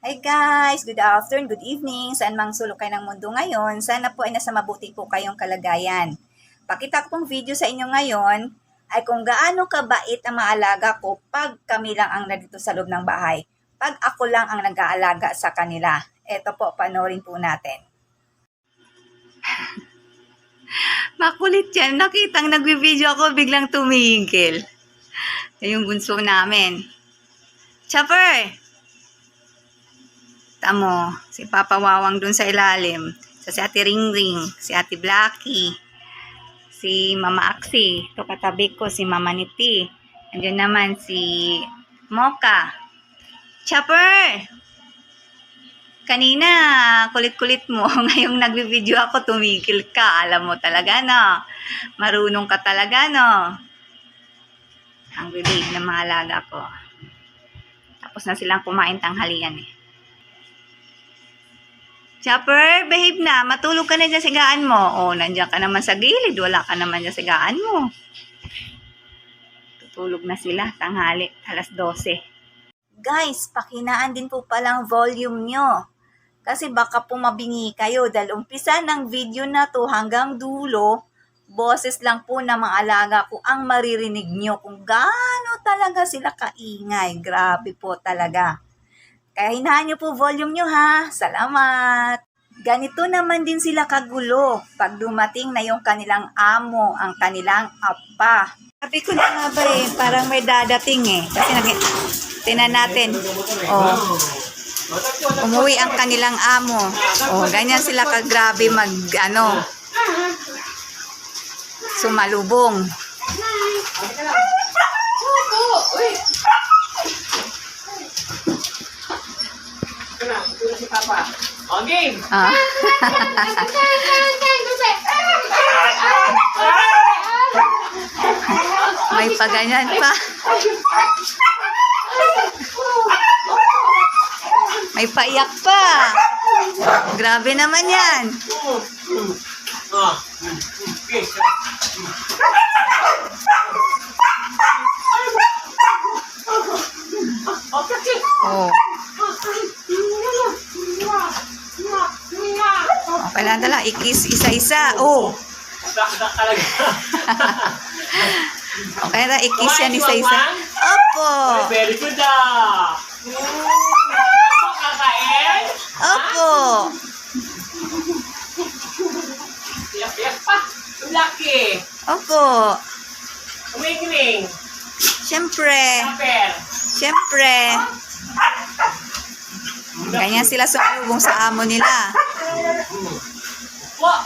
Hi guys! Good afternoon, good evening. Saan mang sulok kayo ng mundo ngayon, sana po ay nasa mabuti po kayong kalagayan. Pakita ko pong video sa inyo ngayon ay kung gaano kabait ang mga alaga ko pag kami lang ang nandito sa loob ng bahay. Pag ako lang ang nag-aalaga sa kanila. Ito po, panoorin po natin. Makulit yan. Nakitang nagbi-video ako, biglang tumigil. Yung bunso namin. Chopper! Tamo, si Papa Wawang dun sa ilalim. Sa si Ate Ringring, si Ate Blackie, si Mama Aksi. Ito katabi ko, si Mama Niti. Andiyan naman si Mocha. Chopper! Kanina, kulit-kulit mo. Ngayong nagbibideo ako, tumigil ka. Alam mo talaga, no? Marunong ka talaga, no? Ang bibig ng mga alaga ko. Tapos na silang kumain tanghalian eh. Chopper, behave na. Matulog ka na dyan sa higaan mo. O, nandiyan ka naman sa gilid. Wala ka naman dyan sa higaan mo. Tutulog na sila. Tanghali. Alas 12. Guys, pakinaan din po palang volume nyo. Kasi baka po mabingi kayo. Dahil umpisa ng video na to hanggang dulo, boses lang po ng mga alaga ko ang maririnig nyo kung gaano talaga sila kaingay. Grabe po talaga. Kaya hinahan nyo po volume nyo ha. Salamat! Ganito naman din sila kagulo pag dumating na yung kanilang amo, ang kanilang apa. Sabi ko na nga ba eh, parang may dadating eh. Kasi nag tinan natin. Oh. Umuwi ang kanilang amo. Oh, ganyan sila kagrabe mag ano. Sumalubong. si Papa. O, game! Ah. May paganyan pa. May paiyak pa. Grabe naman yan. O, okay. Okay. Oh. Dala. Ikis isa-isa. Oh. Dak-dak talaga. Okay na. Ikis yan isa-isa. Opo. Very good ah. Kakain? Opo. Iyak-iyak pa. Lucky. Opo. Umikiling. Siyempre. Siyempre. Ganyan sila sumalubong sa amo nila.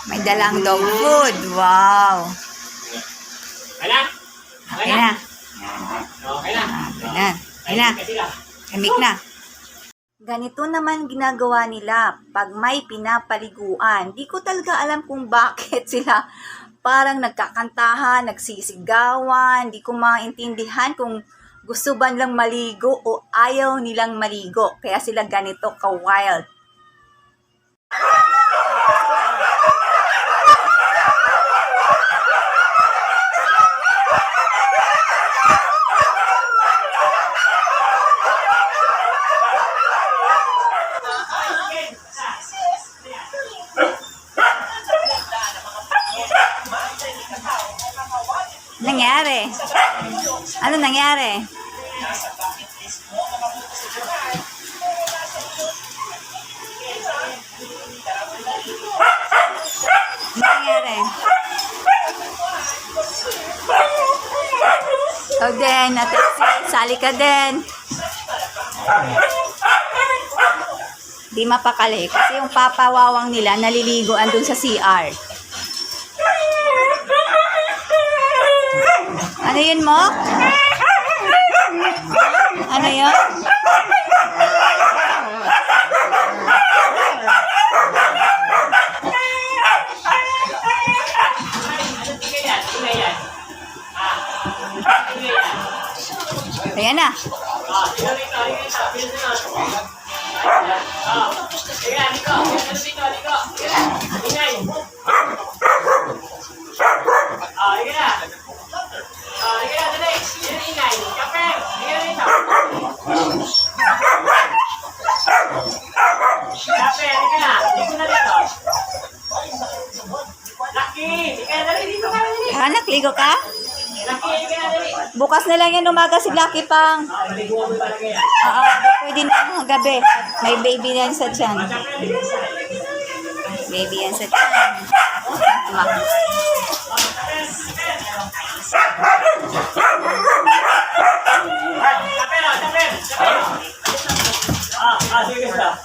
May dalang dog food. Wow. Okay na? Okay Okay na? Okay na. Okay na. Kasi na. Kamik na. Ganito naman ginagawa nila pag may pinapaliguan. Di ko talaga alam kung bakit sila parang nagkakantahan, nagsisigawan. Di ko maintindihan kung gusto ba nilang maligo o ayaw nilang maligo. Kaya sila ganito ka-wild. Ano nangyari? Ano nangyari? Ikaw din, ate, sali ka din. Di mapakali. Kasi yung papawawang nila naliligo andun sa CR. Ano yun mo? 哪里呀 Bukas na lang yan umaga si Lucky Pang. Oo, pwede na gabi. May baby yan sa tiyan. Baby yan sa tiyan.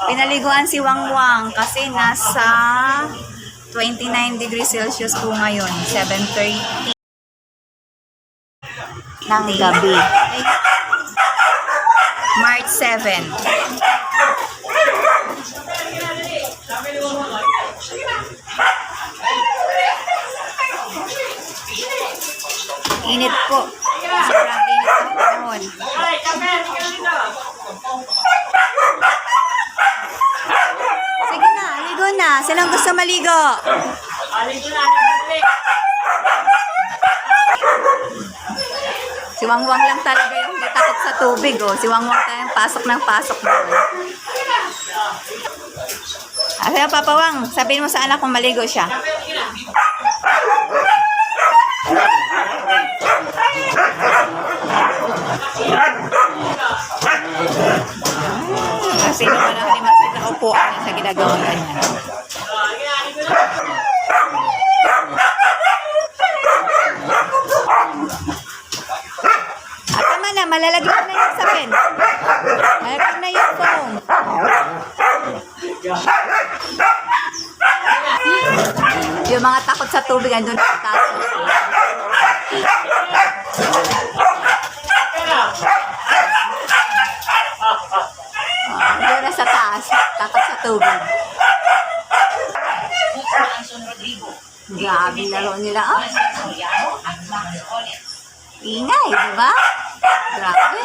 Pinaliguan si Wang Wang kasi nasa 29 degrees Celsius po ngayon. 7.30 ng gabi. March 7. Init po. Sobrang init ang panahon. Sige na, ligo na. Sinong gusto maligo? Alin ko na, alin ko Si Wangwang lang talaga yung may takot sa tubig, oh. Si Wangwang tayong pasok ng pasok doon. Ah, kaya Papa Wang, sabihin mo sa anak kung maligo siya. Kasi naman ang limasin na upuan sa ginagawa ganyan. Ah, sige na, alin ko na. At tama na, na yung sapin. Malalagyan na yung foam. Yung mga takot sa tubig, andun sa taas. Andun na sa taas. Takot sa tubig. Grabe laro nila. Ah. Ingay, di ba? Grabe.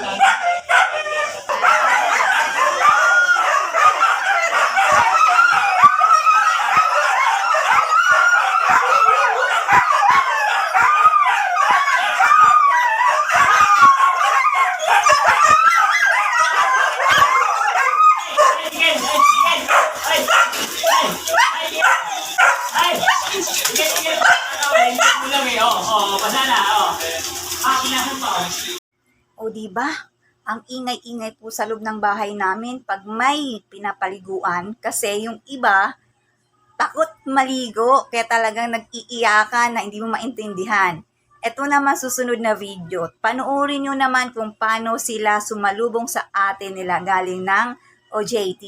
Sige, ay, sige. Ay, ay, ay, ay. Sige, sige. Ay, hindi ko lang eh. Oh, oh, basa na. Oh. Ah, kinahan pa. oh. O di ba? Ang ingay-ingay po sa loob ng bahay namin pag may pinapaliguan kasi yung iba takot maligo kaya talagang nag-iiyakan na hindi mo maintindihan. Ito naman susunod na video. Panoorin nyo naman kung paano sila sumalubong sa ate nila galing ng OJT.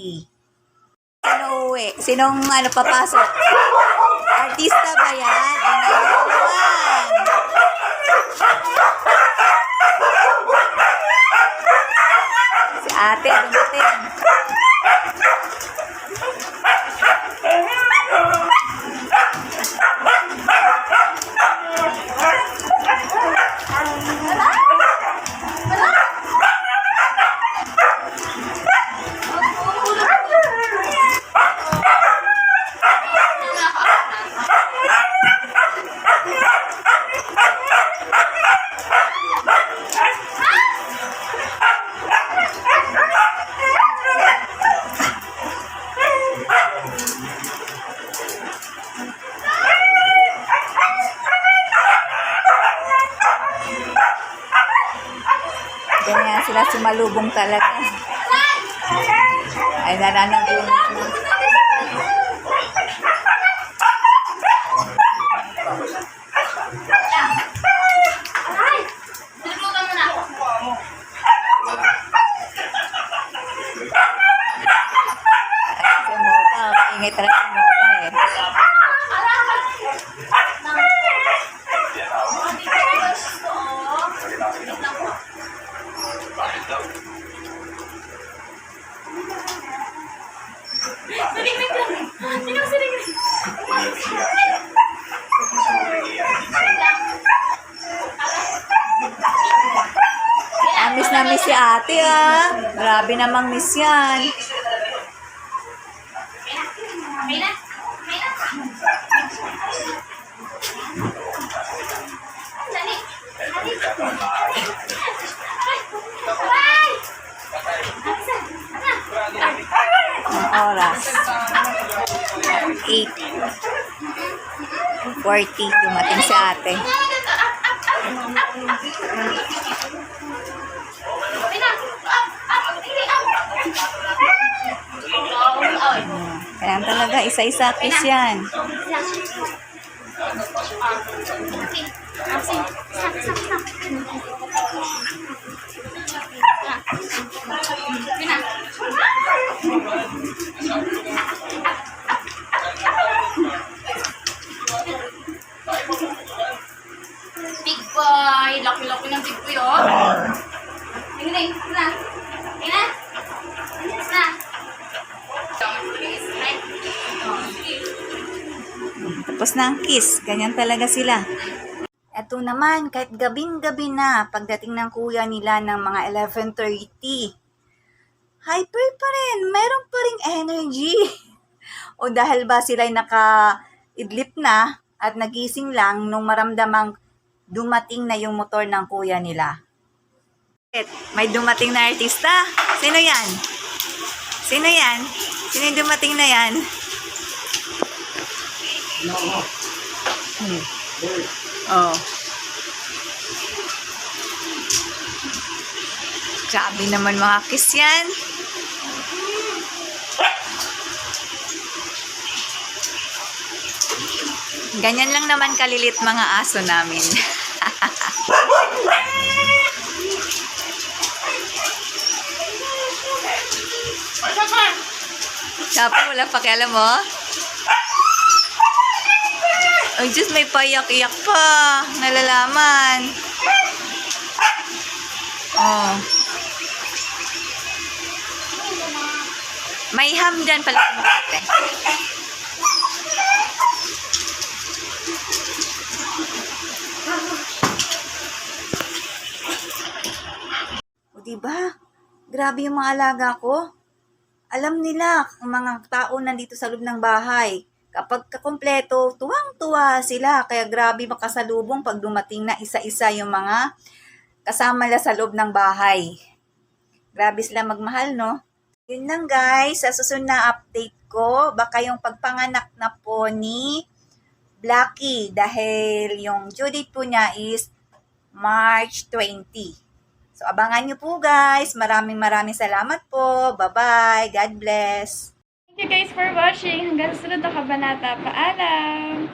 Sino uwi? Sinong ano papasok? Artista ba yan? Ano naman? Si ate, dumating. Ganyan sila sumalubong talaga. Ay, nananagunan na. Ay, si Mocha, ingay talaga si Mocha eh. Ah, miss na miss si Grabe namang miss yan. Ang oras. 8. 40. Dumating si ate. Kaya talaga, isa-isa kiss yan. Ang kiss. Ganyan talaga sila. Eto naman, kahit gabing-gabi na, pagdating ng kuya nila ng mga 11.30, hyper pa rin. Meron pa ring energy. o dahil ba sila'y naka-idlip na at nagising lang nung maramdamang dumating na yung motor ng kuya nila. May dumating na artista. Sino yan? Sino yan? Sino yung dumating na yan? Hmm. Oh. Grabe naman mga kiss yan. Ganyan lang naman kalilit mga aso namin. Sapo, wala pakialam mo? Ay, Diyos, may payak-iyak pa. Nalalaman. Oh. May ham dyan pala kumukate. O, diba? Grabe yung mga alaga ko. Alam nila, ang mga tao nandito sa loob ng bahay. Kapag kakompleto, tuwang-tuwa sila. Kaya grabe makasalubong pag dumating na isa-isa yung mga kasama nila sa loob ng bahay. Grabe sila magmahal, no? Yun lang guys, sa susunod na update ko, baka yung pagpanganak na po ni Blackie dahil yung due date po niya is March 20. So abangan nyo po guys. Maraming maraming salamat po. Bye-bye. God bless. Thank you guys for watching. Hanggang sa sunod na kabanata. Paalam!